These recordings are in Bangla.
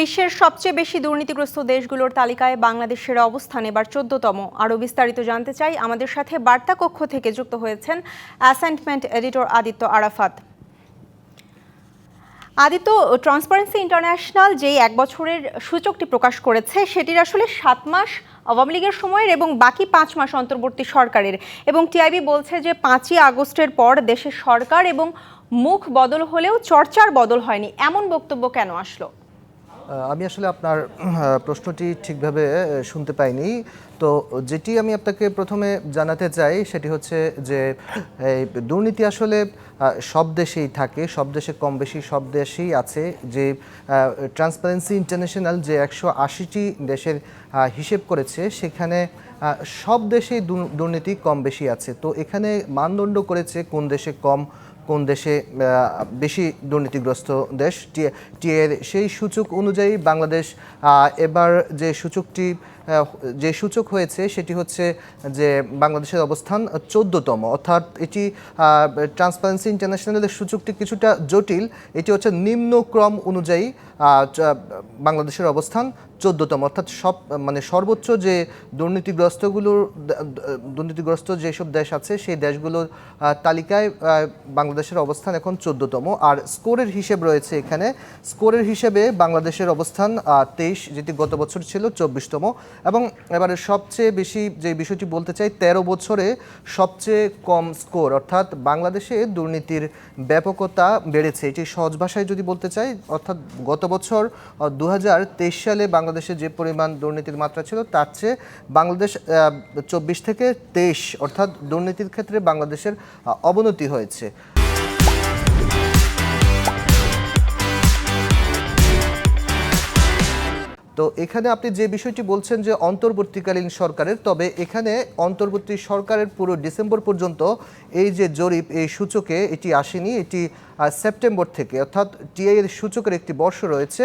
বিশ্বের সবচেয়ে বেশি দুর্নীতিগ্রস্ত দেশগুলোর তালিকায় বাংলাদেশের অবস্থান এবার চোদ্দতম। আরও বিস্তারিত জানতে চাই আমাদের সাথে বার্তা কক্ষ থেকে যুক্ত হয়েছেন assignment editor Aditya Arafat. Aditya transparency international যেই এক বছরের সূচকটি প্রকাশ করেছে, সেটির আসলে সাত মাস আওয়ামী লীগের সময়ের এবং বাকি পাঁচ মাস অন্তর্বর্তী সরকারের। এবং টিআইবি বলছে যে পাঁচই আগস্টের পর দেশের সরকার এবং মুখ বদল হলেও চর্চার বদল হয়নি। এমন বক্তব্য কেন আসলো? আমি আসলে আপনার প্রশ্নটি ঠিকভাবে শুনতে পাইনি। তো যেটি আমি আপনাকে প্রথমে জানাতে চাই, সেটি হচ্ছে যে দুর্নীতি আসলে সব দেশেই থাকে, সব দেশে কম বেশি সব দেশেই আছে যে ট্রান্সপারেন্সি ইন্টারন্যাশনাল যে একশো আশিটি দেশের হিসেব করেছে, সেখানে সব দেশেই দুর- দুর্নীতি কম বেশি আছে। তো এখানে মানদণ্ড করেছে কোন দেশে কম কোন দেশে বেশি দুর্নীতিগ্রস্ত দেশ টিএর সেই সূচক অনুযায়ী বাংলাদেশ এবার যে সূচকটি যে সূচক হয়েছে সেটি হচ্ছে যে বাংলাদেশের অবস্থান চোদ্দতম। অর্থাৎ এটি ট্রান্সপারেন্সি ইন্টারন্যাশনালের সূচকটি কিছুটা জটিল। এটি হচ্ছে নিম্নক্রম অনুযায়ী বাংলাদেশের অবস্থান চোদ্দতম। অর্থাৎ সব মানে সর্বোচ্চ যে দুর্নীতিগ্রস্তগুলোর দুর্নীতিগ্রস্ত যেসব দেশ আছে, সেই দেশগুলোর তালিকায় বাংলাদেশের অবস্থান এখন চোদ্দতম। আর স্কোরের হিসেব রয়েছে এখানে। স্কোরের হিসেবে বাংলাদেশের অবস্থান তেইশ, যেটি গত বছর ছিল চব্বিশতম। এবং এবারে সবচেয়ে বেশি যে বিষয়টি বলতে চাই, তেরো বছরে সবচেয়ে কম স্কোর, অর্থাৎ বাংলাদেশে দুর্নীতির ব্যাপকতা বেড়েছে। এটি সহজ ভাষায় যদি বলতে চাই, অর্থাৎ গত বছর দু হাজার তেইশ সালে বাংলাদেশে যে পরিমাণ দুর্নীতির মাত্রা ছিল, তার চেয়ে বাংলাদেশ চব্বিশ থেকে তেইশ, অর্থাৎ দুর্নীতির ক্ষেত্রে বাংলাদেশের অবনতি হয়েছে। তো এখানে আপনি যে বিষয়টি বলছেন যে অন্তর্বর্তীকালীন সরকারের, তবে এখানে অন্তর্বর্তী সরকারের পুরো ডিসেম্বর পর্যন্ত এই যে জরিপ, এই সূচকে এটি আসেনি। এটি সেপ্টেম্বর থেকে, অর্থাৎ টিআই এর সূচকের একটি বর্ষ রয়েছে।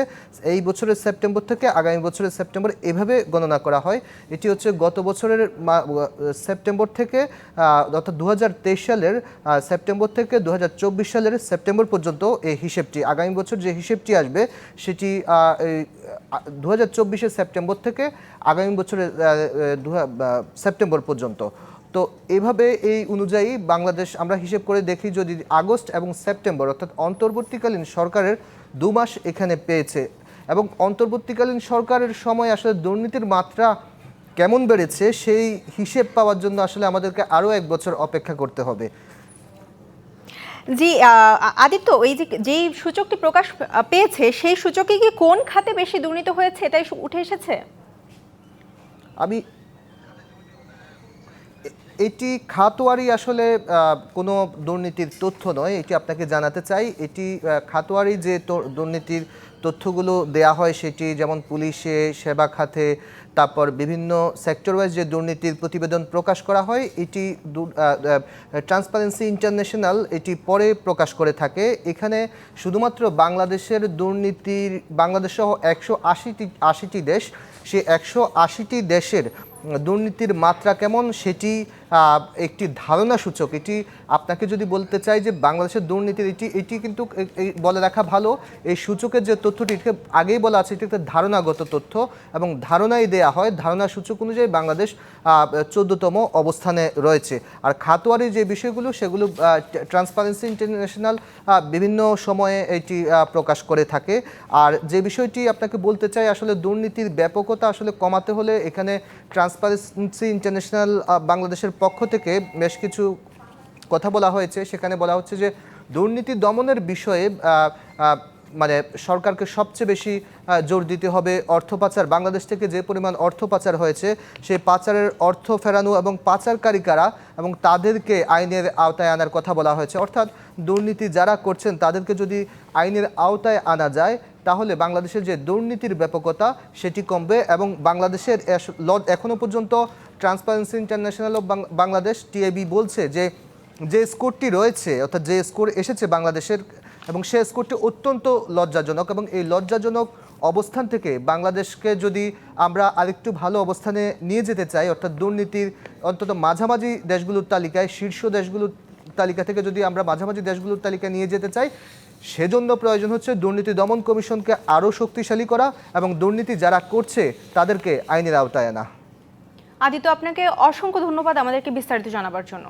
এই বছরের সেপ্টেম্বর থেকে আগামী বছরের সেপ্টেম্বর এভাবে গণনা করা হয়। এটি হচ্ছে গত বছরের সেপ্টেম্বর থেকে অর্থাৎ দু হাজার তেইশ সালের সেপ্টেম্বর থেকে দু হাজার চব্বিশ সালের সেপ্টেম্বর পর্যন্ত এই হিসেবটি, আগামী বছর যে হিসেবটি আসবে, সেটি দু হাজার চব্বিশের সেপ্টেম্বর থেকে আগামী বছরের সেপ্টেম্বর পর্যন্ত। তো এভাবে এই অনুযায়ী বাংলাদেশ আমরা হিসেব করে দেখি যদি আগস্ট এবং সেপ্টেম্বর, অর্থাৎ অন্তর্বর্তীকালীন সরকারের দু মাস এখানে পেয়েছে। এবং অন্তর্বর্তীকালীন সরকারের সময় আসলে দুর্নীতির মাত্রা কেমন বেড়েছে সেই হিসেব পাওয়ার জন্য আসলে আমাদেরকে আরও এক বছর অপেক্ষা করতে হবে। জি আদিত্য এই যে যেই সূচকটি প্রকাশ পেয়েছে, সেই সূচকে কি কোন খাতে বেশি দুর্নীতি হয়েছে? এটাই উঠে এসেছে? আমি এটি খাতোয়ারি আসলে কোনো দুর্নীতির তথ্য নয়, এটি আপনাকে জানাতে চাই। এটি খাতোয়ারি যে দুর্নীতির তথ্যগুলো দেয়া হয়, সেটি যেমন পুলিশে, সেবা খাতে, তারপর বিভিন্ন সেক্টর ওয়াইজ যে দুর্নীতির প্রতিবেদন প্রকাশ করা হয়, এটি ট্রান্সপারেন্সি ইন্টারন্যাশনাল এটি পরে প্রকাশ করে থাকে। এখানে শুধুমাত্র বাংলাদেশের দুর্নীতির, বাংলাদেশ সহ একশো আশিটি আশিটি দেশ, সে একশো আশিটি দেশের দুর্নীতির মাত্রা কেমন সেটি একটি ধারণা সূচক। এটি আপনাকে যদি বলতে চাই যে বাংলাদেশের দুর্নীতির এটি এটি কিন্তু বলে রাখা ভালো। এই সূচকের যে তথ্যটি, এটিকে আগেই বলা আছে, এটি একটা ধারণাগত তথ্য এবং ধারণাই দেয়া হয়। ধারণা সূচক অনুযায়ী বাংলাদেশ চোদ্দতম অবস্থানে রয়েছে। আর খাতোয়ারি যে বিষয়গুলো, সেগুলো ট্রান্সপারেন্সি ইন্টারন্যাশনাল বিভিন্ন সময়ে এটি প্রকাশ করে থাকে। আর যে বিষয়টি আপনাকে বলতে চাই, আসলে দুর্নীতির ব্যাপকতা আসলে কমাতে হলে এখানে ট্রান্সপারেন্সি ইন্টারন্যাশনাল বাংলাদেশের পক্ষ থেকে বেশ কিছু কথা বলা হয়েছে। সেখানে বলা হচ্ছে যে, দুর্নীতি দমনের বিষয়ে মানে সরকারকে সবচেয়ে বেশি জোর দিতে হবে অর্থ পাচার। বাংলাদেশ থেকে যে পরিমাণ অর্থ পাচার হয়েছে, সেই পাচারের অর্থ ফেরানো এবং পাচারকারী কারা এবং তাদেরকে আইনের আওতায় আনার কথা বলা হয়েছে। অর্থাৎ দুর্নীতি যারা করছেন, তাদেরকে যদি আইনের আওতায় আনা যায় তাহলে বাংলাদেশের যে দুর্নীতির ব্যাপকতা, সেটি কমবে এবং বাংলাদেশের ল- পর্যন্ত transparency international of Bangladesh TIB বলছে যে যে স্কোরটি রয়েছে, অর্থাৎ যে স্কোর এসেছে বাংলাদেশের, এবং সে স্কোরটি অত্যন্ত লজ্জাজনক এবং এই লজ্জাজনক অবস্থান থেকে বাংলাদেশকে যদি আমরা আরেকটু ভালো অবস্থানে নিয়ে যেতে চাই, অর্থাৎ দুর্নীতির অন্তত মাঝামাঝি দেশগুলোর তালিকায়, শীর্ষ দেশগুলোর তালিকা থেকে যদি আমরা মাঝামাঝি দেশগুলোর তালিকায় নিয়ে যেতে চাই সেজন্য প্রয়োজন হচ্ছে দুর্নীতি দমন কমিশনকে আরও শক্তিশালী করা এবং দুর্নীতি যারা করছে তাদেরকে আইনের আওতায় আনা। আদিত্য, আপনাকে অসংখ্য ধন্যবাদ আমাদেরকে বিস্তারিত জানাবার জন্য।